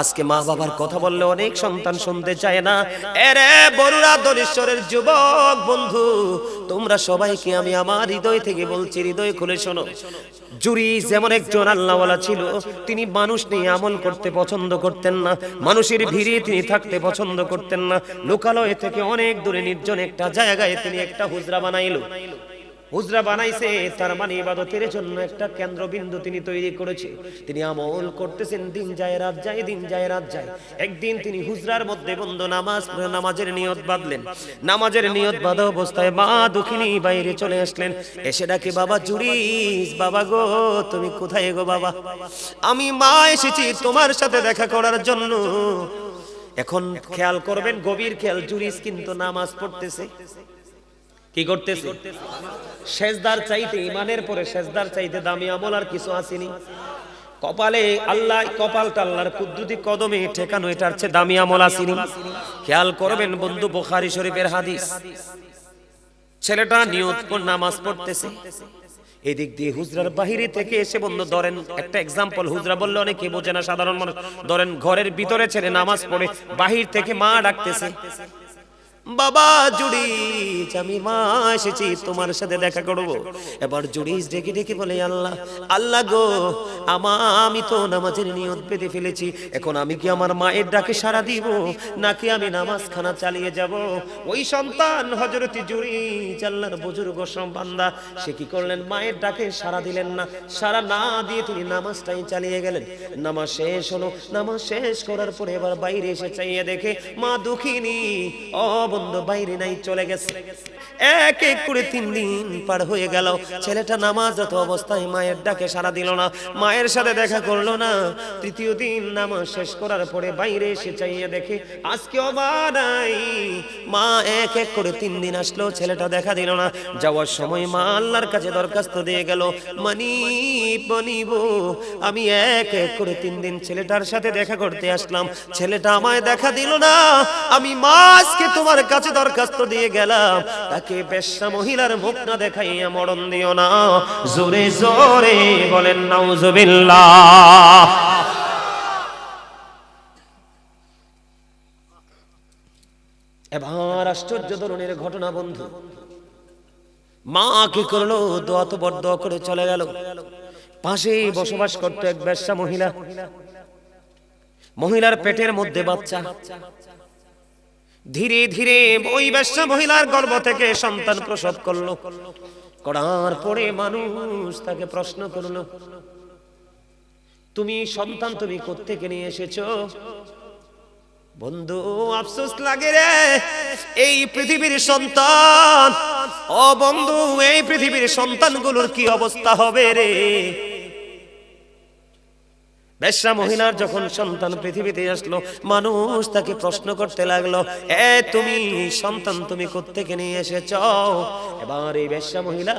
আজকে মা বাবার কথা বললে অনেক সন্তান শুনতে চায় না। এরে বরুরা দলেশ্বরের যুবক বন্ধু, তোমরা সবাইকে আমি আমার হৃদয় থেকে বলছি, হৃদয় খুলে শোনো। জুরি যেমন একজন আল্লাহওয়ালা ছিল, তিনি মানুষ নিয়ে আমল করতে পছন্দ করতেন না, মানুষের ভিড়ে তিনি থাকতে পছন্দ করতেন না। লোকালয় থেকে অনেক দূরে নির্জন একটা জায়গায় তিনি একটা হুজরা বানাইলো। হুজরা বানাইছে, তার মানে ইবাদতের জন্য একটা কেন্দ্রবিন্দু তিনি তৈরি করেছে। তিনি আমল করতেছেন, দিন যায়, রাত যায়, দিন যায়, রাত যায়। একদিন তিনি হুজরার মধ্যে বন্ধ নামাজ নামাজের নিয়ত বাঁধলেন। নামাজের নিয়ত বাঁধা অবস্থায় মা দুঃখিনী বাইরে চলে আসলেন। এসে ডাকে, বাবা জুড়িস বাবা গো, তুমি কোথায় গো বাবা? আমি মা এসেছি তোমার সাথে দেখা করার জন্য। এখন খেয়াল করবেন, গভীর খেয়াল, জুরিস কিন্তু নামাজ পড়তেছে। কি করতেছে? শেষদার চাইতে ইমানের পরে শেষদার চাইতে দামি আমল আর কিছু আসেনি। কপালে আল্লাহ কপালটা আল্লাহর কুদ্দুতি কদমে ঠেকানো এটার চেয়ে দামি আমল আসেনি। খেয়াল করবেন বন্ধু, বুখারী শরীফের হাদিস। ছেলেটা নিয়ত নামাজ পড়তেছে। এদিক দিয়ে হুজরার বাহিরে থেকে এসে বন্ধু, ধরেন একটা এক্সাম্পল হুজরা বললে অনেকে বোঝে না, সাধারণ মানুষ। ধরেন ঘরের ভিতরে ছেলে নামাজ পড়ে, বাহির থেকে মা ডাকতেছে। বাবা জুড়িস আমি মা এসেছি, তোমার সাথে দেখা করব। এবার জুড়িস ডেকে ডেকে বলে, আল্লাহ আল্লাহ গো, আমা, আমি তো নামাজের নিয়ত পেতে ফেলেছি। এখন আমি কি আমার মায়ের ডাকে সারা দিব, নাকি আমি নামাজ খানা চালিয়ে যাব? ওই সন্তান হজরতি জুড়িস আল্লাহর বুজুর্গ বান্দা, সে কি করলেন? মায়ের ডাকে সারা দিলেন না। সারা না দিয়ে তিনি নামাজটাই চালিয়ে গেলেন। নামাজ শেষ হলো। নামাজ শেষ করার পরে এবার বাইরে এসে চাইয়ে দেখে, মা দুঃখিনী ও বন্ধু বাইরে নাই, চলে গেছে। এক এক করে তিন দিন পার হয়ে গেল। ছেলেটা নামাজরত অবস্থায় মায়ের ডাকে সারা দিল না। মায়ের সাথে দেখা করল না। তৃতীয় দিন নামাজ শেষ করার পরে বাইরে এসে চাইয়ে দেখে, আজকে মা নাই। মা এক এক করে তিন দিন আসলো, ছেলেটা দেখা দিল না। যাওয়ার সময় মা আল্লাহর কাছে দরখাস্ত দিয়ে গেল, মানি, বনিব, আমি এক এক করে তিন দিন ছেলেটার সাথে দেখা করতে আসলাম। ছেলেটা আমায় দেখা দিল না। আমি মাসকে তোমার কাছে দরখাস্ত দিয়ে গেলাম। তাকে বেশ্যা মহিলার মুখ না দেখাইয়া মরণ দিও না। জোরে জোরে বলেন, নাউজুবিল্লাহ। এবার আশ্চর্য ধরনের ঘটনা, বন্ধু। মা কি করল? দোয়া তো বড় দোয়া করে চলে গেল। পাশে বসবাস করতো এক ব্যবসা মহিলা। মহিলার পেটের মধ্যে বাচ্চা। ধীরে ধীরে ওই ব্যবসা মহিলার গর্ভ থেকে সন্তান প্রসব করল। করার পরে মানুষ তাকে প্রশ্ন করল, তুমি সন্তান তুমি কোত্থেকে নিয়ে এসেছ? বন্ধু, আফসোস লাগে রে, এই পৃথিবীর সন্তান ও বন্ধু, এই পৃথিবীর সন্তানগুলোর কি অবস্থা হবে রে? বেশ্যা মহিলার যখন সন্তান পৃথিবীতে আসলো মানুষ তাকে প্রশ্ন করতে লাগল এ তুমি সন্তান তুমি কোত্থেকে নিয়ে এসেছ? এবার এই বেশ্যা মহিলা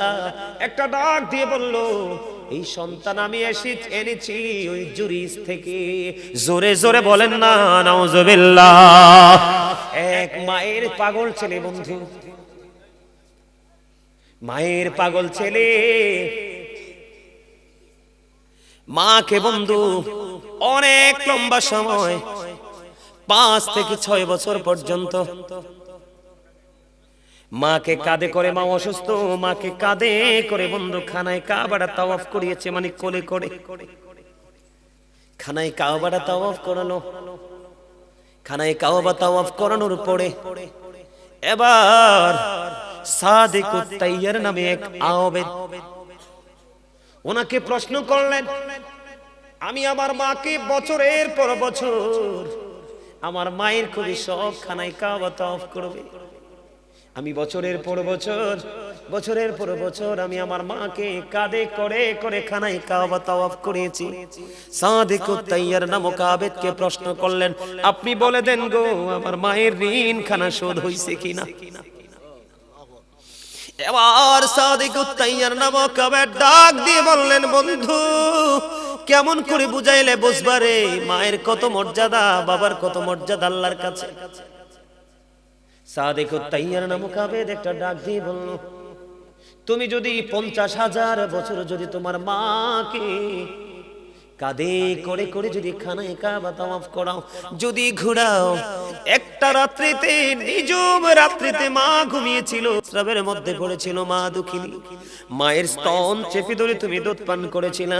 একটা ডাক দিয়ে বলল এই সন্তান আমি এসে এনেছি ওই জুরিস থেকে। জোরে জোরে বলেন না নাউজুবিল্লাহ। এক মায়ের পাগল ছেলে বন্ধু। মায়ের পাগল ছেলে মাকে বন্ধু, অনেক লম্বা সময়, পাঁচ থেকে ছয় বছর পর্যন্ত। মাকে কাঁধে করে মা অসুস্থ, মাকে কাঁধে করে বন্ধু খানায় কাবাড়া তাওয়াফ করিয়েছে মানে কোলে করে। খানায় কাবাড়া তাওয়াফ করানো খানায় কাওয়াবা তাওয়াফ করানোর পরে এবার সাদিক তাইয়ার নামে এক আওবেদ ওনাকে প্রশ্ন করলেন, আমি আমার মাকে বছরের পর বছর আমার মায়ের খুবই শখ, খানায় কাবা করবে। আমি বছরের পর বছর, বছরের পর বছর আমি আমার মাকে কাঁধে করে করে খানায় কাবা তাওয়াফ করেছি। সাদিক তাইয়ার নামক আবেদকে প্রশ্ন করলেন, আপনি বলে দেন গো, আমার মায়ের ঋণ খানা শোধ হইছে কিনা? এবার সাদিক তাইয়ার নামক আবেদ ডাক দিয়ে বললেন, বন্ধু, কেমন করে বুঝাইলে বুঝবারে মায়ের কত মর্যাদা, বাবার কত মর্যাদা আল্লাহর কাছে? সাদেক তাইয়ার নামক আবেদ একটা ডাক দিয়ে বলল, তুমি যদি পঞ্চাশ হাজার বছর যদি তোমার মাকে কাঁধে করে করে যদি খানায় কাবা তাওয়াফ করাও, যদি ঘুরাও একটা রাত্রিতে নিজম রাত্রিতে মা ঘুমিয়েছিল। স্রাবের মধ্যে পড়েছিল মা দুঃখিনী। মায়ের স্তন চেপে ধরে তুমি দুধ পান করেছিল।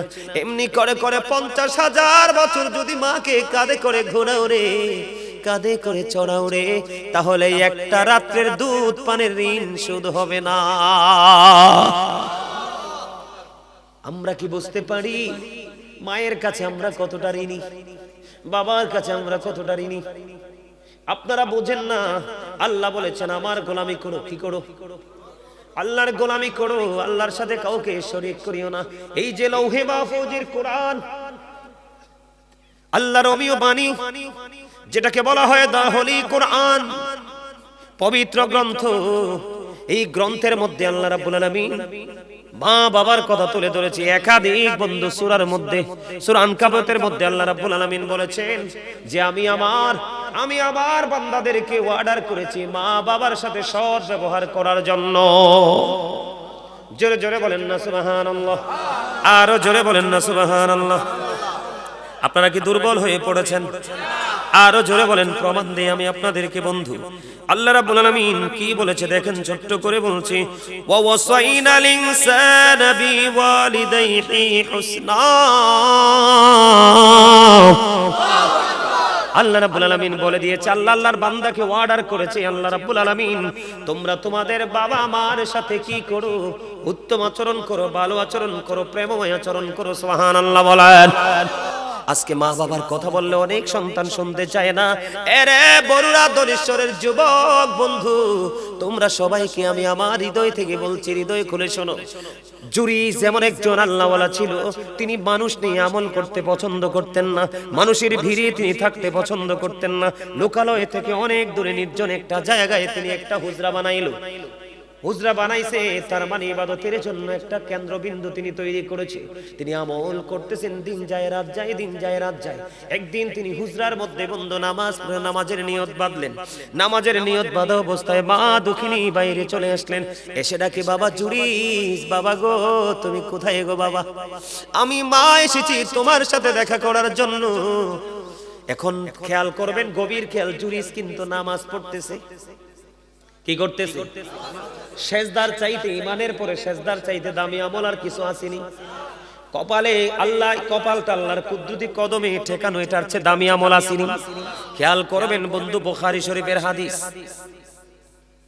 এমনি করে করে পঞ্চাশ হাজার বছর যদি মাকে কাঁধে করে ঘোরাও রে, কাঁধে করে চড়াও রে, তাহলে একটা রাত্রের দুধ পানের ঋণ শোধ হবে না। আমরা কি বুঝতে পারি? মায়ের কাছে আমরা কতটা ঋণী? বাবার কাছে আমরা কতটা ঋণী? আপনারা বোঝেন না। আল্লাহ বলেছেন, আমার গোলামি করো, কি করো? আল্লাহর গোলামি করো, আল্লাহর সাথে কাউকে শরীক করিও না। এই যে লৌহে মাহফুজের কোরআন, আল্লাহর অমীয় বাণী, যেটাকে বলা হয় দা হলি কোরআন, পবিত্র গ্রন্থ, এই গ্রন্থের মধ্যে আল্লাহ রাব্বুল আলামিন মা বাবার কথা তুলে ধরেছে। একাধিক বন্ধু সূরার মধ্যে সূরা আনকাবুতের মধ্যে আল্লাহ রাব্বুল আলামিন বলেছেন যে, আমি আমার আমি আবার বান্দাদেরকে অর্ডার করেছি মা বাবার সাথে সৎ ব্যবহার করার জন্য। জোরে জোরে বলেন না, সুবহানাল্লাহ। আরও জোরে বলেন না, সুবহানাল্লাহ। আপনারা কি দুর্বল হয়ে পড়েছেন? আরও জোরে বলেন, প্রমাণ দিয়ে আমি আপনাদেরকে বন্ধু। আল্লাহ রাব্বুল আলামিন কি বলেছে দেখেন, ছোট্ট করে বলছি, ওয়া ওয়াসাইনাল ইনসানা বিওয়ালিদাইহি হুসনা। আল্লাহ রাব্বুল আলামিন বলে দিয়েছে, আল্লাহ আল্লাহর বান্দাকে অর্ডার করেছে, আল্লাহ রাব্বুল আলামিন। তোমরা তোমাদের বাবা মার সাথে কি করো? উত্তম আচরণ করো, ভালো আচরণ করো, প্রেমময় আচরণ করো, সুবহানাল্লাহ বলেন। আজকে মা বাবার কথা বললে অনেক সন্তান শুনতে চায় না। এরে বরুরা দলেশ্বরের যুবক বন্ধু, তোমরা সবাইকে আমি আমার হৃদয় থেকে বলছি, হৃদয় খুলে শোনো। জুরি যেমন একজন আল্লাহওয়ালা ছিল, তিনি মানুষ নিয়ে আমল করতে পছন্দ করতেন না, মানুষের ভিড়ে তিনি থাকতে পছন্দ করতেন না। লোকালয় থেকে অনেক দূরে নির্জন একটা জায়গায় তিনি একটা হুজরা বানাইলো। হুজরা বানাইছে, তার মানে ইবাদতের জন্য একটা কেন্দ্রবিন্দু তিনি তৈরি করেছে। তিনি আমল করতেছেন, দিন যায়, রাত যায়, দিন যায়, রাত যায়। একদিন তিনি হুজরার মধ্যে বন্ধ নামাজ নামাজের নিয়ত বাঁধলেন। নামাজের নিয়ত বাঁধা অবস্থায় মা দুঃখিনী বাইরে চলে আসলেন। এসে ডাকে, বাবা জুরিস, বাবা গো, তুমি কোথায় গো বাবা? আমি মা এসেছি তোমার সাথে দেখা করার জন্য। এখন খেয়াল করবেন, গভীর খেয়াল, জুরিস কিন্তু নামাজ পড়তেছে। কি করতেছে? শেষদার চাইতে ইমানের পরে শেষদার চাইতে দামি আমল আর কিছু আসেনি। কপালে আল্লাহ, কপালটা আল্লাহর কুদ্দুতি কদমে ঠেকানো, এটার চেয়ে দামি আমল আসেনি। খেয়াল করবেন বন্ধু, বুখারী শরীফের হাদিস।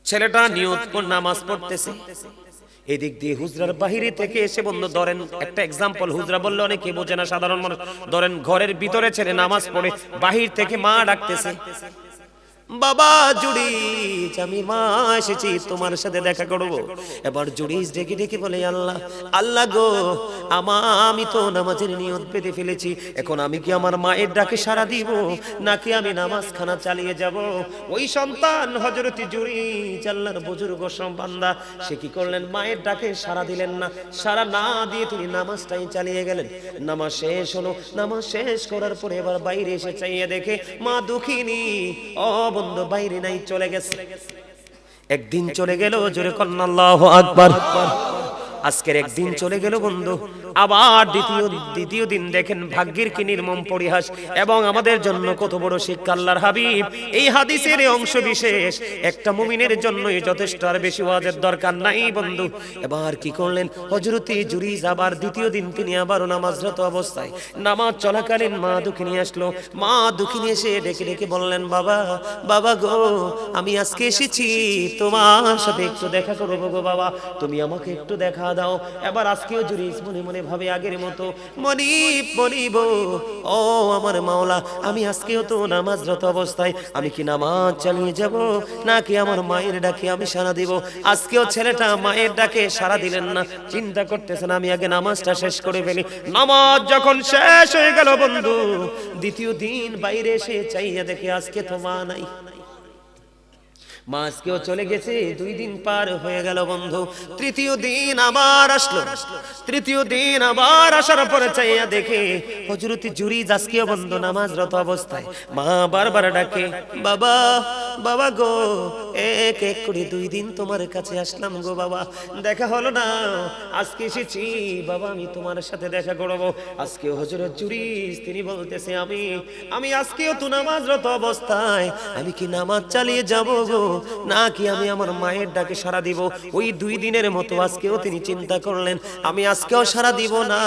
ছেলেটা নিয়ত করে নামাজ পড়তেছে। এদিক দিয়ে হুজরার বাহিরে থেকে এসে বন্ধু, ধরেন, একটা এক্সাম্পল হুজরা বললে অনেকে বোঝে না, সাধারণ মানুষ। ধরেন, ঘরের ভিতরে ছেলে নামাজ পড়ে, বাহির থেকে মা ডাকতেছে। বাবা জুড়িস আমি মা এসেছি, তোমার সাথে দেখা করব। এবার জুড়িস ডেকে ডেকে বলে, আল্লাহ আল্লাহ গো, আমা, আমি তো নামাজের নিয়ত পেতে ফেলেছি। এখন আমি কি আমার মায়ের ডাকে সারা দিব, নাকি আমি নামাজ খানা চালিয়ে যাব? ওই সন্তান হজরতি জুড়িস আল্লাহর বুজুর্গ বান্দা, সে কি করলেন? মায়ের ডাকে সারা দিলেন না। সারা না দিয়ে তিনি নামাজটাই চালিয়ে গেলেন। নামাজ শেষ হলো। নামাজ শেষ করার পরে এবার বাইরে এসে চাইয়ে দেখে, মা দুঃখিনী ও বন্ধু বাইরে নাই চলে গেছে। একদিন চলে গেল জোরে কন্যা আল্লাহ আকবার। আজকের একদিন চলে গেল বন্ধু। আবার দ্বিতীয় দ্বিতীয় দিন দেখেন ভাগ্যের কি নির্মম পরিহাস। এবং আমাদের জন্য কত বড় শিক্ষা আল্লাহর হাবিব। এই হাদিসের অংশ বিশেষ। একটা মুমিনের জন্যই যথেষ্ট আর বেশি ওয়াজের দরকার নাই বন্ধু। এবার কি করলেন? হজরতি জুরিজ আবার দ্বিতীয় দিন তিনি আবারও নামাজরত অবস্থায়। নামাজ চলাকালীন মা দুঃখিনী আসলো। মা দুঃখিনী এসে ডেকে ডেকে বললেন বাবা বাবা গো আমি আজকে এসেছি। তোমার সাথে একটু দেখা করব গো বাবা। তুমি আমাকে একটু দেখা দাও। এবার আজকেও জুরিস মনে মনে ভাবে আগের মতো, মনিব মনিব, ও আমার মাওলা, আমি আজকেও তো নামাজরত অবস্থায়, আমি কি নামাজ চালিয়ে যাব? নাকি আমার মায়ের ডাকে আমি সারা দিব? আজকেও ছেলেটা মায়ের ডাকে সারা দিলেন না। চিন্তা করতেছেন, আমি আগে নামাজটা শেষ করে ফেলি। নামাজ যখন শেষ হয়ে গেল বন্ধু, দ্বিতীয় দিন বাইরে এসে চাইয়া দেখে আজকে তো মা নাই। মা আজকেও চলে গেছে, দুই দিন পার হয়ে গেল বন্ধু। তৃতীয় দিন আবার আসলো। তৃতীয় দিন আবার আসার পরে চাইয়া দেখে হজরতি জুরি আজকেও বন্ধু নামাজরত অবস্থায়। মা বারবার ডাকে, বাবা বাবা গো, এক এক করে দুই দিন তোমার কাছে আসলাম গো বাবা। দেখা হলো না, আজকে এসেছি। বাবা, আমি তোমার সাথে দেখা করব। আজকে হজরত জুরিস, তিনি বলতেছে, আমি আমি আজকেও তো নামাজরত অবস্থায়। আমি কি নামাজ চালিয়ে যাব গো? না কি আমি আমার মায়ের ডাকে সারা দিব? ওই দুই দিনের মতো আজকেও তিনি চিন্তা করলেন, আমি আজকেও সারা দিব না।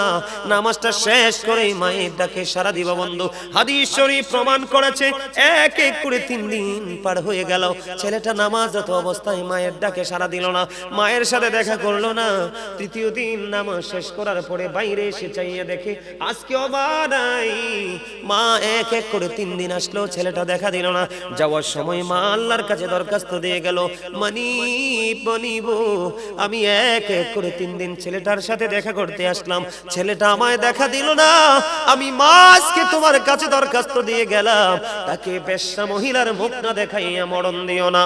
নামাজটা শেষ করে মায়ের ডাকে সারা দিব, বন্ধু। হাদিস শরীফ প্রমাণ করেছে, এক এক করে তিন দিন পার হয়ে গেল। ছেলেটা নামাজরত অবস্থায় মায়ের ডাকে সারা দিল না। মায়ের সাথে দেখা করল না। তৃতীয় দিন নামাজ শেষ করার পরে বাইরে এসে চাইয়ে দেখে আজকেও মা নাই। মা এক এক করে তিন দিন আসলো, ছেলেটা দেখা দিল না। যাওয়ার সময় মা আল্লাহর কাছে দরখাস্ত দিয়ে গেল মানি বনিব আমি এক এক করে তিন দিন ছেলেটার সাথে দেখা করতে আসলাম। ছেলেটা আমায় দেখা দিল না। আমি মাসকে তোমার কাছে দরখাস্ত দিয়ে গেলাম। তাকে বেশ্যা মহিলার মুখ না দেখাইয়া মরণ দিও না।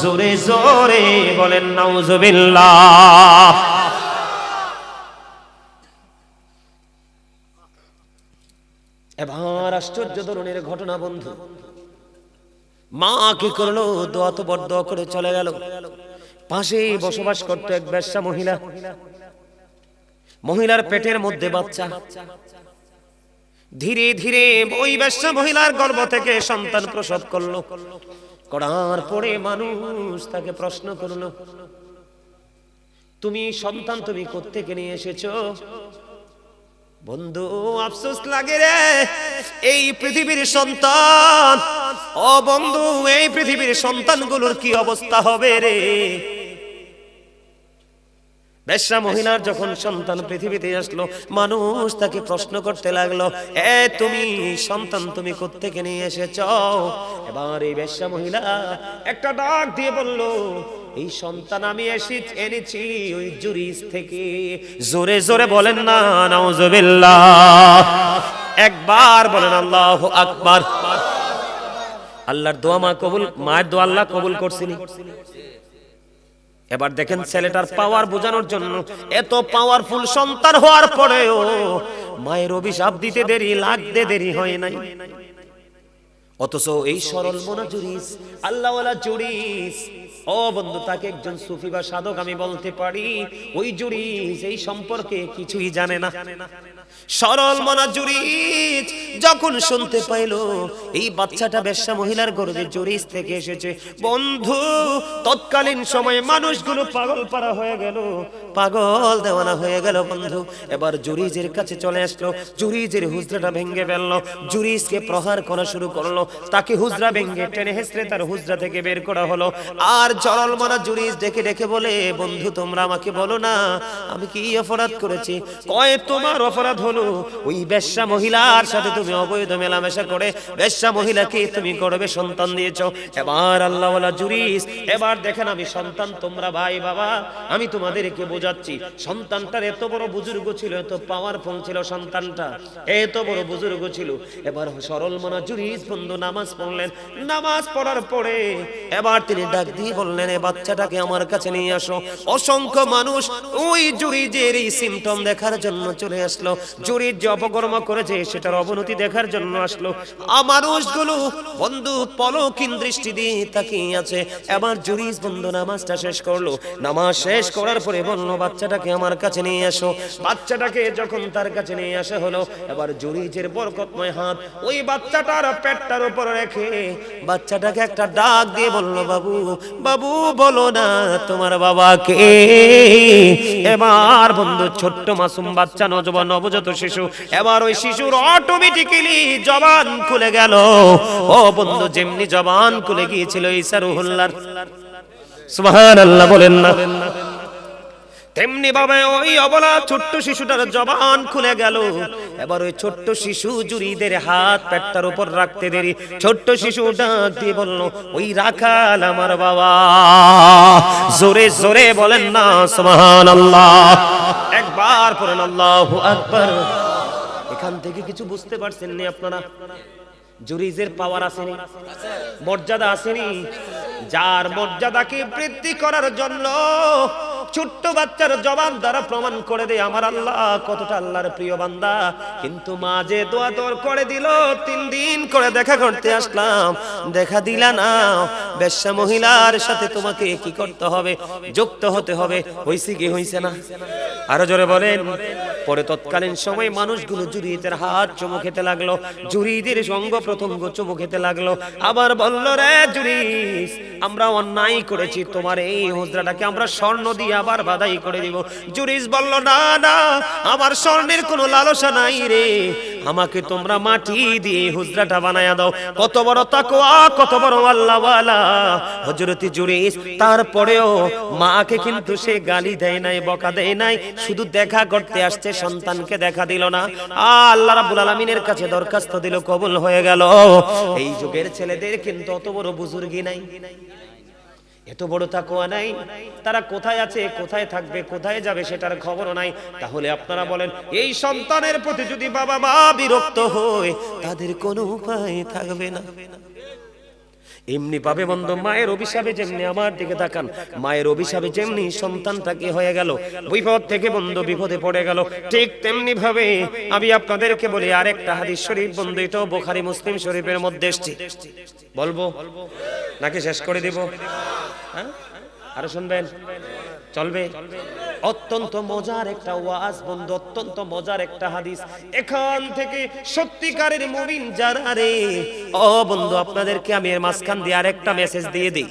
জোরে জোরে বলেন, নাউজুবিল্লাহ। এবার আশ্চর্য ধরনের ঘটনা, বন্ধু। মা কি করল? দোয়া তো বড় দোয়া করে চলে গেল। পাশে বসবাস করতো এক ব্যবসা মহিলা। মহিলার পেটের মধ্যে বাচ্চা। ধীরে ধীরে ওই ব্যবসা মহিলার গর্ভ থেকে সন্তান প্রসব করল। করার পরে মানুষ তাকে প্রশ্ন করল, তুমি সন্তান তুমি কোত্থেকে নিয়ে এসেছ? বন্ধু, আফসোস লাগে রে, এই পৃথিবীর সন্তান ও বন্ধু, এই পৃথিবীর সন্তানগুলোর কি অবস্থা হবে রে? বেশ্যা যখন সন্তান পৃথিবীতে আসলো, মানুষ তাকে প্রশ্ন করতে লাগল, এ, তুমি সন্তান তুমি কোত্থেকে নিয়ে এসেছ? এবার এই বেশ্যা মহিলা একটা ডাক দিয়ে বলল, এই সন্তান আমি এসে এনেছি ওই জুরিস থেকে। জোরে জোরে বলেন না, নাউজুবিল্লাহ। একবার বলেন, আল্লাহ আকবার। আল্লাহর দোয়া মা কবুল, মায়ের দোয়া আল্লাহ কবুল করছিনি। এবার দেখেন ছেলেটার পাওয়ার বোঝানোর জন্য এত পাওয়ারফুল সন্তান হওয়ার পরেও মায়ের অভিশাপ দিতে দেরি লাগতে দেরি হয় নাই। অথচ এই সরল মনা জুরিস আল্লাহওয়ালা জুরিস ও বন্ধু, তাকে একজন সুফি বা সাধক আমি বলতে পারি। ওই জুরিস এই সম্পর্কে কিছুই জানে না। সরল মনা যখন শুনতে পাইলো, এই বাচ্চাটা মহিলার জুরিস থেকে এসেছে। বন্ধু, তৎকালীন সময়ে মানুষগুলো পাগল পারা হয়ে গেল। পাগল দেওয়ানা হয়ে গেল, বন্ধু। এবার জুরিজের কাছে চলে আসলো। জুরিজের হুজরাটা ভেঙে ফেলল। জুরিজকে প্রহার করা শুরু করল। তাকে হুজরা ভেঙে টেনে হেসড়ে তার হুজরা থেকে বের করা হলো। আর জরল মারা জুরিজ ডেকে ডেকে বলে, বন্ধু, তোমরা আমাকে বলো না, আমি কি অপরাধ করেছি? কয়, তোমার অপরাধ হলো, ওই বেশ্যা মহিলার সাথে তুমি অবৈধ মেলামেশা করে বেশ্যা মহিলাকে তুমি গর্বে সন্তান দিয়েছ। এবার আল্লাহওয়ালা জুরিস, এবার দেখেন আমি সন্তান, তোমরা ভাই, বাবা, আমি তোমাদেরকে বোঝাচ্ছি, সন্তানটার এত বড় বুজুর্গ ছিল, এত পাওয়ারফুল ছিল সন্তানটা, এত বড় বুজুর্গ ছিল। এবার সরল মনা জুরিস বন্ধু, নামাজ পড়লেন। নামাজ পড়ার পরে এবার তিনি ডাক দিয়ে বললেন, এ বাচ্চাটাকে আমার কাছে নিয়ে আসো। অসংখ্য মানুষ ওই জুরিজের এই সিমটম দেখার জন্য চলে আসলো। জুরির যে অপকর্ম করেছে, সেটার অবনতি দেখার জন্য আসলো। মানুষগুলো বন্ধু পলকিন দৃষ্টি দিয়ে তাকিয়ে আছে। এবার জুরিজ বন্ধু নামাজটা শেষ করল। নামাজ শেষ করার পরে বলল, বাচ্চাটাকে আমার কাছে নিয়ে আসো। বাচ্চাটাকে যখন তার কাছে নিয়ে আসা হলো, এবার জুরিজের বরকতময় হাত ওই বাচ্চাটার পেটটার উপর রেখে বাচ্চাটাকে একটা ডাক দিয়ে বলল বাবু বাবু, বলো না তোমার বাবাকে। এবার বন্ধু, ছোট্ট মাসুম বাচ্চা নজবান নবজাত শিশু, এবার ওই শিশুর অটোমেটিক্যালি জবান খুলে গেল। ও বন্ধু, যেমনি জবান খুলে গিয়েছিল ঈসা রুহুল্লাহর সুবহানাল্লাহ, বলেন না। তেমনি ভাবে ওই অবলা ছোট্ট শিশুটার জবান খুলে গেল। এবার ওই ছোট্ট শিশু জুরিদের হাত পেটটার উপর রাখতে দেরি। ছোট্ট শিশু ডাক দিয়ে বলল, ওই রাখাল আমার বাবা। জোরে জোরে বলেন না সুবহান আল্লাহ একবার পড়েন, আল্লাহ আকবার। এখান থেকে কিছু বুঝতে পারছেন নি আপনারা। জুরিজের পাওয়ার আসেনি, মর্যাদা আসেনি। যার মর্যাদাকে বৃদ্ধি করার জন্য ছোট্ট বাচ্চার জবান দ্বারা প্রমাণ করে দেয়, আমার আল্লাহ কতটা আল্লাহর প্রিয় বান্দা। কিন্তু মা যে দোয়া তোর করে দিল, তিন দিন করে দেখা করতে আসলাম। দেখা দিলা না। বেশ্যা মহিলার সাথে তোমাকে কি করতে হবে? যুক্ত হতে হবে। হইছে কি হইছে না? আরও জোরে বলেন। পরে তৎকালীন সময় মানুষগুলো জুরিদের হাত চুমু খেতে লাগল। জুরিদের সঙ্গ প্রথঙ্গ চুমু খেতে লাগল। আবার বলল, রে জুরিস, আমরা অন্যায় করেছি। তোমার এই হুজরাটাকে আমরা স্বর্ণ দিয়ে আবার বাধাই করে দিব। জুরিস বলল, না না, আমার স্বর্ণের কোনো লালসা নাই রে। আমাকে তোমরা মাটি দিয়ে হুজরাটা বানায়া দাও। কত বড় তাকওয়া, কত বড় আল্লাহওয়ালা। হযরতি জুরিস তারপরেও মাকে কিন্তু সে গালি দেয় নাই, বকা দেয় নাই, শুধু দেখা করতে আসছে, সন্তানকে দেখা দিল না। আল্লাহ রাব্বুল আলামিনের কাছে দরখাস্ত দিল, কবুল হয়ে গেল। এই যুগের ছেলেদের কিন্তু অত বড় বুজুর্গি নাই। এত বড় তাকুয়া নাই। তারা কোথায় আছে, কোথায় থাকবে, কোথায় যাবে সেটার খবরও নাই। তাহলে আপনারা বলেন, এই সন্তানের প্রতি যদি বাবা মা বিরক্ত হয়, তাদের কোনো উপায় থাকবে না। এমনি পাবে বন্ধু, মায়ের অভিশাপে যেমনি আমার দিকে তাকান, মায়ের অভিশাপে যেমনি সন্তান সন্তানটাকে হয়ে গেল, বিপদ থেকে বন্ধু বিপদে পড়ে গেল, ঠিক তেমনি ভাবে আমি আপনাদেরকে বলি, আরেকটা হাদিস শরীফ বন্ধু, এটাও বোখারি, মুসলিম শরীফের মধ্যে এসছে। বলব? নাকি শেষ করে দিব? হ্যাঁ? আরও শুনবেন? চলবে? অত্যন্ত মজার একটা ওয়াজ বন্ধু, অত্যন্ত মজার একটা হাদিস। এখান থেকে সত্যিকারের মুমিন যারা রে, ও বন্ধু, আপনাদেরকে আমি এর মাঝখান দিয়ে আরেকটা মেসেজ দিয়ে দিই।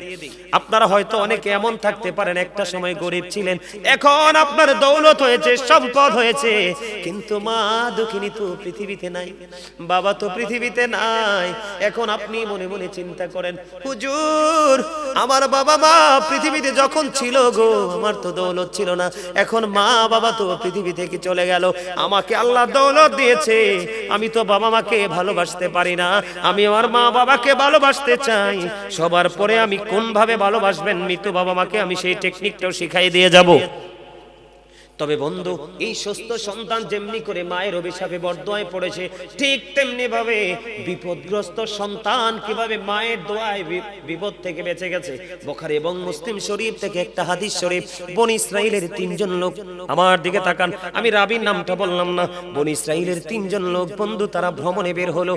আপনারা হয়তো অনেকে এমন থাকতে পারেন, একটা সময় গরিব ছিলেন, এখন আপনার দৌলত হয়েছে, সম্পদ হয়েছে, কিন্তু মা দুঃখিনী তো পৃথিবীতে নাই, বাবা তো পৃথিবীতে নাই। এখন আপনি মনে মনে চিন্তা করেন, হুজুর, আমার বাবা মা পৃথিবীতে যখন ছিল গো, আমার তো দৌলত ছিল না। এখন মা বাবা তো পৃথিবী থেকে চলে গেল। আমাকে আল্লাহ দৌলত দিয়েছে। আমি তো বাবা মাকে ভালোবাসতে পারি না। আমি আমার মা বাবাকে ভালোবাসতে চাই। সবার পরে আমি কোন ভাবে ভালোবাসবেন মৃত্যু বাবা মাকে আমি সেই টেকনিকটাও শিখাই দিয়ে যাব। তবে বন্ধু, এই সুস্থ সন্তান যেমনি করে মায়ের অভিশাপে বর্দোয়ায় পড়েছে, ঠিক তেমনি ভাবে বিপদগ্রস্ত সন্তান কীভাবে মায়ের দোয়ায় বিপদ থেকে বেঁচে গেছে? বোখারি এবং মুসলিম শরীফ থেকে একটা হাদিস শরীফ, বন ইসরাইলের তিনজন লোক, আমার দিকে তাকান, আমি রাবির নামটা বললাম না, বন ইসরাইলের তিনজন লোক, বন্ধু, তারা ভ্রমণে বের হলো